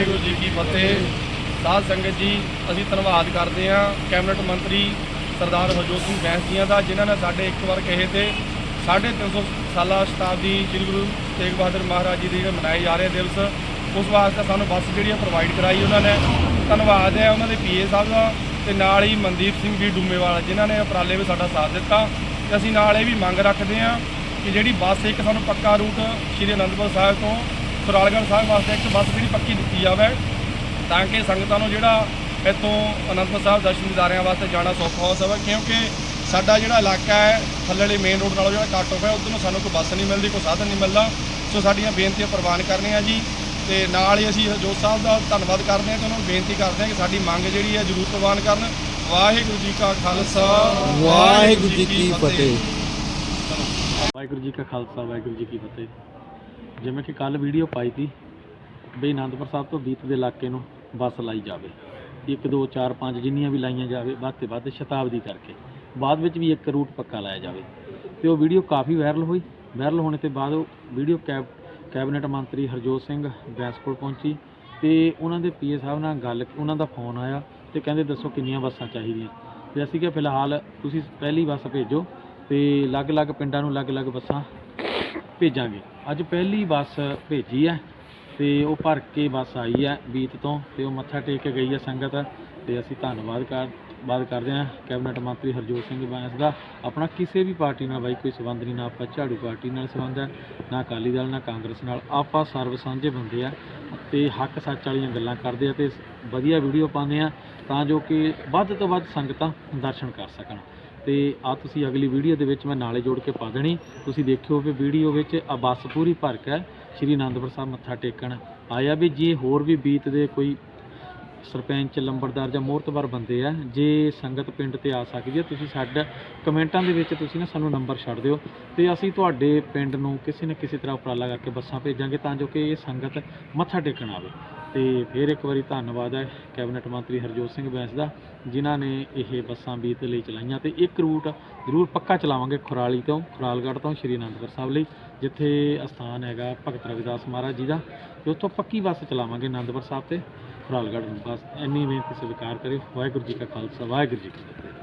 ਵਾਹਿਗੁਰੂ ਜੀ ਕੀ ਫਤਿਹ। ਸਾਧ ਸੰਗਤ ਜੀ, ਅਸੀਂ ਧੰਨਵਾਦ ਕਰਦੇ ਹਾਂ ਕੈਬਨਿਟ ਮੰਤਰੀ ਸਰਦਾਰ ਹਰਜੋਤ ਸਿੰਘ ਬੈਂਸ ਜੀਆਂ ਦਾ, ਜਿਨ੍ਹਾਂ ਨੇ ਸਾਡੇ ਇੱਕ ਵਾਰ ਕਹੇ ਤੇ 350 ਸਾਲਾ ਸ਼ਤਾਬਦੀ ਸ੍ਰੀ ਗੁਰੂ ਤੇਗ ਬਹਾਦਰ ਮਹਾਰਾਜ ਜੀ ਦੇ ਜਿਹੜੇ ਮਨਾਏ ਜਾ ਰਹੇ ਦਿਵਸ, ਉਸ ਵਾਸਤੇ ਸਾਨੂੰ ਬੱਸ ਜਿਹੜੀ ਪ੍ਰੋਵਾਈਡ ਕਰਾਈ ਉਹਨਾਂ ਨੇ। ਧੰਨਵਾਦ ਹੈ ਉਹਨਾਂ ਦੇ ਪੀਏ ਸਾਹਿਬ ਦਾ ਤੇ ਨਾਲ ਹੀ ਮਨਦੀਪ ਸਿੰਘ ਜੀ ਡੂਮੇਵਾਲਾ, ਜਿਨ੍ਹਾਂ ਨੇ ਉਪਰਾਲੇ ਵਿੱਚ ਸਾਡਾ ਸਾਥ ਦਿੱਤਾ। ਤੇ ਅਸੀਂ ਨਾਲ ਇਹ ਵੀ ਮੰਗ ਰੱਖਦੇ ਹਾਂ ਕਿ ਜਿਹੜੀ ਬੱਸ ਇੱਕ ਸਾਨੂੰ ਪੱਕਾ ਰੂਟ ਸ੍ਰੀ ਅਨੰਦਪੁਰ ਸਾਹਿਬ ਤੋਂ ਸੁਰਾਲਗੜ੍ਹ ਸਾਹਿਬ ਵਾਸਤੇ ਇੱਕ ਬੱਸ ਜਿਹੜੀ ਪੱਕੀ ਦਿੱਤੀ ਜਾਵੇ ਤਾਂ ਕਿ ਸੰਗਤਾਂ ਨੂੰ ਜਿਹੜਾ ਇੱਥੋਂ ਅਨੰਦਪੁਰ ਸਾਹਿਬ ਦਰਸ਼ਨ ਦਿਦਾਰਿਆਂ ਵਾਸਤੇ ਜਾਣਾ ਸੌਖਾ ਹੋ ਸਕੇ ਕਿਉਂਕਿ ਸਾਡਾ ਜਿਹੜਾ ਇਲਾਕਾ ਹੈ ਥੱਲੇਲੇ ਮੇਨ ਰੋਡ ਨਾਲੋਂ ਜਿਹੜਾ ਕੱਟ ਹੋਇਆ ਉਧਰ ਨੂੰ ਸਾਨੂੰ ਕੋਈ ਬੱਸ ਨਹੀਂ ਮਿਲਦੀ ਕੋਈ ਸਾਧਨ ਨਹੀਂ ਮਿਲਦਾ। ਸੋ ਸਾਡੀਆਂ ਬੇਨਤੀਆਂ ਪ੍ਰਵਾਨ ਕਰਨੀਆਂ ਜੀ ਤੇ ਨਾਲ ਹੀ ਅਸੀਂ ਹਰਜੋਤ ਸਾਹਿਬ ਦਾ ਧੰਨਵਾਦ ਕਰਦੇ ਹਾਂ ਤੇ ਉਹਨਾਂ ਨੂੰ ਬੇਨਤੀ ਕਰਦੇ ਹਾਂ ਕਿ ਸਾਡੀ ਮੰਗ ਜਿਹੜੀ ਹੈ ਜ਼ਰੂਰ ਪ੍ਰਵਾਨ ਕਰਨ। ਵਾਹਿਗੁਰੂ ਜੀ ਕਾ ਖਾਲਸਾ ਵਾਹਿਗੁਰੂ ਜੀ ਕੀ ਫਤਿਹ। ਵਾਹਿਗੁਰੂ ਜੀ ਕਾ ਖਾਲਸਾ ਵਾਹਿਗੁਰੂ ਜੀ ਕੀ ਫਤਿਹ। ਜਿਵੇਂ ਕਿ ਕੱਲ ਵੀਡੀਓ ਪਾਈ ਤੀ ਬਈ ਆਨੰਦਪੁਰ ਸਾਹਿਬ ਤੋਂ ਬੀਤ ਦੇ ਇਲਾਕੇ ਨੂੰ ਬੱਸ ਲਾਈ ਜਾਵੇ। 1 2 4 5 ਜਿੰਨੀਆਂ ਵੀ ਲਾਈਆਂ ਜਾਵੇ, ਵੱਧ ਤੇ ਵੱਧ ਸ਼ਤਾਬਦੀ ਕਰਕੇ। ਬਾਅਦ ਵਿੱਚ ਵੀ ਇੱਕ ਰੂਟ ਪੱਕਾ ਲਾਇਆ ਜਾਵੇ। ਤੇ ਉਹ ਵੀਡੀਓ ਕਾਫੀ ਵਾਇਰਲ ਹੋਈ। ਵਾਇਰਲ ਹੋਣੇ ਤੋਂ ਬਾਅਦ ਉਹ ਵੀਡੀਓ ਕੈਬ, ਕੈਬਨਿਟ ਮੰਤਰੀ ਹਰਜੋਤ ਸਿੰਘ ਬੈਂਸ ਪਹੁੰਚੀ ਤੇ ਉਹਨਾਂ ਦੇ ਪੀਏ ਸਾਹਿਬ ਨਾਲ ਗੱਲ, ਉਹਨਾਂ ਦਾ ਫੋਨ ਆਇਆ ਤੇ ਕਹਿੰਦੇ, ਦੱਸੋ ਕਿੰਨੀਆਂ ਬੱਸਾਂ ਚਾਹੀਦੀਆਂ? ਤੇ ਅਸੀਂ ਕਿਹਾ, ਫਿਲਹਾਲ ਤੁਸੀਂ ਪਹਿਲੀ ਬੱਸ ਭੇਜੋ ਤੇ ਅਲੱਗ-ਅਲੱਗ ਪਿੰਡਾਂ ਨੂੰ ਅਲੱਗ-ਅਲੱਗ ਬੱਸਾਂ ਭੇਜਾਂਗੇ। ਅੱਜ ਪਹਿਲੀ ਬੱਸ ਭੇਜੀ ਹੈ ਤੇ ਉਹ ਭਰ ਕੇ ਬੱਸ ਆਈ ਹੈ ਬੀਤ ਤੋਂ ਤੇ ਉਹ ਮੱਥਾ ਟੇਕ ਕੇ ਗਈ ਹੈ ਸੰਗਤ ਤੇ ਅਸੀਂ ਧੰਨਵਾਦ ਕਰ ਬਾਤ ਕਰਦੇ ਹਾਂ। ਕੈਬਨਿਟ ਮੰਤਰੀ ਹਰਜੋਤ ਸਿੰਘ ਬੈਂਸ ਦਾ ਆਪਣਾ ਕਿਸੇ ਵੀ ਪਾਰਟੀ ਨਾਲ ਬਾਈ ਕੋਈ ਸੰਬੰਧ ਨਹੀਂ, ਨਾ ਆਪਾਂ ਝਾੜੂ ਪਾਰਟੀ ਨਾਲ ਸੰਬੰਧ ਹੈ, ਨਾ ਅਕਾਲੀ ਦਲ, ਨਾ ਕਾਂਗਰਸ ਨਾਲ। ਆਪਾਂ ਸਰਵ ਸਾਂਝੇ ਬੰਦੇ ਆ ਤੇ ਹੱਕ ਸੱਚ ਵਾਲੀਆਂ ਗੱਲਾਂ ਕਰਦੇ ਆ ਤੇ ਵਧੀਆ ਵੀਡੀਓ ਪਾਉਂਦੇ ਆ ਤਾਂ ਜੋ ਕਿ ਵੱਧ ਤੋਂ ਵੱਧ ਸੰਗਤਾਂ ਦਰਸ਼ਨ ਕਰ ਸਕਣ। ਤੇ ਆ ਤੁਸੀਂ ਅਗਲੀ ਵੀਡੀਓ ਦੇ ਵਿੱਚ ਮੈਂ ਨਾਲੇ ਜੋੜ ਕੇ ਪਾ ਦੇਣੀ। ਤੁਸੀਂ ਦੇਖਿਓ ਵੀ ਵੀਡੀਓ ਵਿੱਚ ਆ ਬੱਸ ਪੂਰੀ ਭਰ ਕੇ ਸ਼੍ਰੀ ਅਨੰਦਪੁਰ ਸਾਹਿਬ ਮੱਥਾ ਟੇਕਣ ਆਇਆ ਵੀ ਜੇ ਹੋਰ ਵੀ ਬੀਤ ਦੇ ਕੋਈ ਸਰਪੰਚ, ਲੰਬੜਦਾਰ ਜਾਂ ਮੋਹਤਬਰ ਬੰਦੇ ਆ, ਜੇ ਸੰਗਤ ਪਿੰਡ ਤੇ ਆ ਸਕਦੀ ਹੈ, ਤੁਸੀਂ ਸਾਡਾ ਕਮੈਂਟਾਂ ਦੇ ਵਿੱਚ ਤੁਸੀਂ ਨਾ ਸਾਨੂੰ ਨੰਬਰ ਛੱਡ ਦਿਓ ਤੇ ਅਸੀਂ ਤੁਹਾਡੇ ਪਿੰਡ ਨੂੰ ਕਿਸੇ ਨਾ ਕਿਸੇ ਤਰ੍ਹਾਂ ਉਪਰਾਲਾ ਕਰਕੇ ਬੱਸਾਂ ਭੇਜਾਂਗੇ ਤਾਂ ਜੋ ਕਿ ਇਹ ਸੰਗਤ ਮੱਥਾ ਟੇਕਣ ਆਵੇ। ਤੇ ਫਿਰ ਇੱਕ ਵਾਰੀ ਧੰਨਵਾਦ ਹੈ ਕੈਬਨਿਟ ਮੰਤਰੀ ਹਰਜੋਤ ਸਿੰਘ ਬੈਂਸ ਦਾ, ਜਿਨ੍ਹਾਂ ਨੇ ਇਹ ਬੱਸਾਂ ਬੀਤ ਲਈ ਚਲਾਈਆਂ ਤੇ ਇੱਕ ਰੂਟ ਜ਼ਰੂਰ ਪੱਕਾ ਚਲਾਵਾਂਗੇ ਖੁਰਾਲੀ ਤੋਂ, ਖੁਰਾਲਗੜ੍ਹ ਤੋਂ ਸ਼੍ਰੀ ਅਨੰਦਪੁਰ ਸਾਹਿਬ ਲਈ, ਜਿੱਥੇ ਅਸਥਾਨ ਹੈਗਾ ਭਗਤ ਰਵਿਦਾਸ ਮਹਾਰਾਜ ਜੀ ਦਾ, ਤੇ ਉੱਥੋਂ ਪੱਕੀ ਬੱਸ ਚਲਾਵਾਂਗੇ ਅਨੰਦਪੁਰ ਸਾਹਿਬ ਤੇ ਖੁਰਾਲਗੜ੍ਹ ਨੂੰ। ਬਸ ਇੰਨੀ ਬੇਨਤੀ ਸਵੀਕਾਰ ਕਰਿਓ। ਵਾਹਿਗੁਰੂ ਜੀ ਕਾ ਖਾਲਸਾ, ਵਾਹਿਗੁਰੂ ਜੀ ਕੀ ਫਤਿਹ।